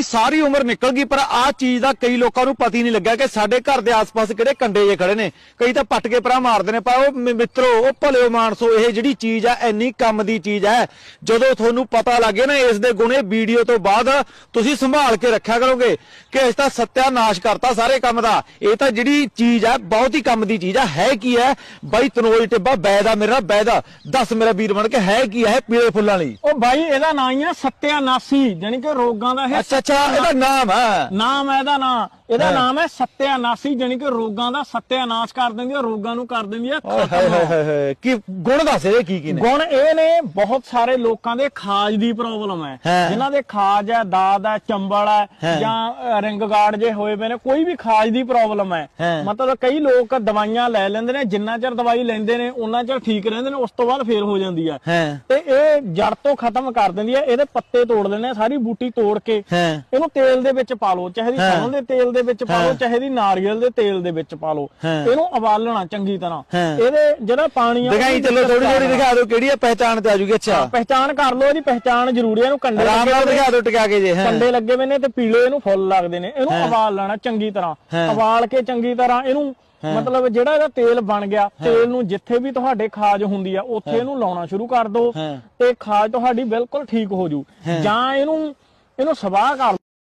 ਬਾਈ ਸਾਰੀ ਉਮਰ ਨਿਕਲ ਗਈ ਪਰ ਆਹ ਚੀਜ਼ ਦਾ ਕਈ ਲੋਕਾਂ ਨੂੰ ਪਤਾ ਹੀ ਨਹੀਂ ਲੱਗਾ ਕਿ ਸਾਡੇ ਘਰ ਦੇ ਆਸ-ਪਾਸ ਕਿਹੜੇ ਕੰਡੇ ਜੇ ਖੜੇ ਨੇ। ਕਈ ਤਾਂ ਪੱਟ ਕੇ ਪਰਾਂ ਮਾਰਦੇ ਨੇ ਪਰ ਉਹ ਮਿੱਤਰੋ ਉਹ ਭਲਿਓ ਮਾਨਸੋ ਇਹ ਜਿਹੜੀ ਚੀਜ਼ ਆ ਇੰਨੀ ਕੰਮ ਦੀ ਚੀਜ਼ ਹੈ ਜਦੋਂ ਤੁਹਾਨੂੰ ਪਤਾ ਲੱਗੇ ਨਾ ਇਸ ਦੇ ਗੁਣੇ ਵੀਡੀਓ ਤੋਂ ਬਾਅਦ ਤੁਸੀਂ ਸੰਭਾਲ ਕੇ ਰੱਖਿਆ ਕਰੋਗੇ ਕਿ ਇਸ ਦਾ ਸੱਤਿਆਨਾਸ਼ ਕਰਤਾ ਸਾਰੇ ਕੰਮ ਦਾ। ਇਹ ਤਾਂ ਜਿਹੜੀ ਚੀਜ਼ ਹੈ ਬਹੁਤ ਹੀ ਕੰਮ ਦੀ ਚੀਜ਼ ਆ ਹੈ ਕੀ ਹੈ ਬਾਈ ਤਨੋਜ ਟਿੱਬਾ ਬੈਦ ਮੇਰਾ ਬੈਦ ਦੱਸ ਮੇਰਾ ਵੀਰ ਬਣ ਕੇ ਹੈ ਕੀ ਹੈ ਪੀਲੇ ਫੁੱਲਾਂ ਲਈ ਉਹ ਬਾਈ ਇਹਦਾ ਨਾਂ ਹੀ ਆ ਸੱਤਿਆਨਾਸੀ ਜਾਨੀ ਕਿ ਰੋਗਾਂ ਦਾ ਇਹ ਅੱਛਾ ਇਹਦਾ ਨਾਮ ਹੈ। ਨਾਮ ਹੈ ਇਹਦਾ ਨਾਂ ਇਹਦਾ। ਨਾਮ ਹੈ ਸੱਤਿਆਨਾਸੀ ਜਾਨੀ ਕਿ ਰੋਗਾਂ ਦਾ ਸੱਤਿਆਨਾਸ਼ ਕਰ ਦਿੰਦੀ ਹੈ ਰੋਗਾਂ ਨੂੰ ਕਰ ਦਿੰਦੀ ਹੈ ਖਤਮ ਕੀ ਗੁਣ ਦੱਸ ਇਹ ਕੀ ਕੀ ਨੇ? ਗੁਣ ਇਹ ਨੇ ਬਹੁਤ ਸਾਰੇ ਲੋਕਾਂ ਦੇ ਖਾਜ ਦੀ ਪ੍ਰੋਬਲਮ ਹੈ। ਜਿਨ੍ਹਾਂ ਦੇ ਖਾਜ ਹੈ ਦਾਦ ਹੈ ਚੰਬਲ ਹਾਂ। ਜਾਂ ਰਿੰਗ ਗਾਰਡ ਜੇ ਹੋਏ ਪਏ ਨੇ ਕੋਈ ਵੀ ਖਾਜ ਦੀ ਪ੍ਰੋਬਲਮ ਹੈ। ਮਤਲਬ ਕਈ ਲੋਕ ਦਵਾਈਆਂ ਲੈ ਲੈਂਦੇ ਨੇ ਜਿੰਨਾ ਚਿਰ ਦਵਾਈ ਲੈਂਦੇ ਨੇ ਉਹਨਾਂ ਚਿਰ ਠੀਕ ਰਹਿੰਦੇ ਨੇ ਉਸ ਤੋਂ ਬਾਅਦ ਫੇਰ ਹੋ ਜਾਂਦੀ ਹੈ। ਤੇ ਇਹ ਜੜ ਤੋਂ ਖਤਮ ਕਰ ਦਿੰਦੀ ਹੈ ਇਹਦੇ ਪੱਤੇ ਤੋੜ ਦਿੰਦੇ ਆ ਸਾਰੀ ਬੂਟੀ ਤੋੜ ਕੇ। ਇਹਨੂੰ ਤੇਲ ਦੇ ਵਿੱਚ ਪਾ ਲਓ ਚਾਹੇ ਦੀ। ਸਰੋਂ ਦੇ ਤੇਲ ਦੇ ਵਿੱਚ ਪਾ। ਲਓ ਚਾਹੇ ਦੀ ਨਾਰੀਅਲ ਦੇ ਤੇਲ ਦੇ ਵਿੱਚ ਪਾ ਲਓ। ਇਹਨੂੰ ਉਬਾਲਣਾ ਚੰਗੀ ਤਰ੍ਹਾਂ। ਇਹਦੇ ਜਿਹੜਾ ਪਾਣੀ ਆ ਦਿਖਾਈ ਚੱਲੋ ਥੋੜੀ ਥੋੜੀ ਦਿਖਾ ਦਿਓ ਕਿਹੜੀ ਆ ਪਹਿਚਾਣ ਤੇ ਆ ਜੂਗੀ ਅੱਛਾ ਪਹਿਚਾਣ ਕਰ ਲਓ ਇਹਦੀ ਪਹਿਚਾਣ ਜ਼ਰੂਰੀ ਇਹਨੂੰ ਕੰਡੇ ਆਰਾਮ ਨਾਲ ਦਿਖਾ ਦਿਓ ਟਿਕਾ ਕੇ ਜੇ ਕੰਡੇ ਲੱਗੇ ਹੋਏ ਨੇ ਤੇ ਪੀਲੇ ਇਹਨੂੰ ਫੁੱਲ ਲੱਗਦੇ ਨੇ ਇਹਨੂੰ। ਉਬਾਲ ਲੈਣਾ ਚੰਗੀ ਤਰ੍ਹਾਂ। ਉਬਾਲ ਕੇ ਚੰਗੀ ਤਰ੍ਹਾਂ ਇਹਨੂੰ ਮਤਲਬ ਜਿਹੜਾ ਇਹਦਾ ਤੇਲ ਬਣ ਗਿਆ ਤੇਲ ਨੂੰ ਜਿੱਥੇ ਵੀ ਤੁਹਾਡੇ ਖਾਜ ਹੁੰਦੀ ਆ ਉੱਥੇ ਇਹਨੂੰ ਲਾਉਣਾ ਸ਼ੁਰੂ ਕਰ ਦਿਓ। ਤੇ ਖਾਜ ਤੁਹਾਡੀ ਬਿਲਕੁਲ ਠੀਕ ਹੋ ਜੂ ਜਾਂ ਇਹਨੂੰ Eu não sabia,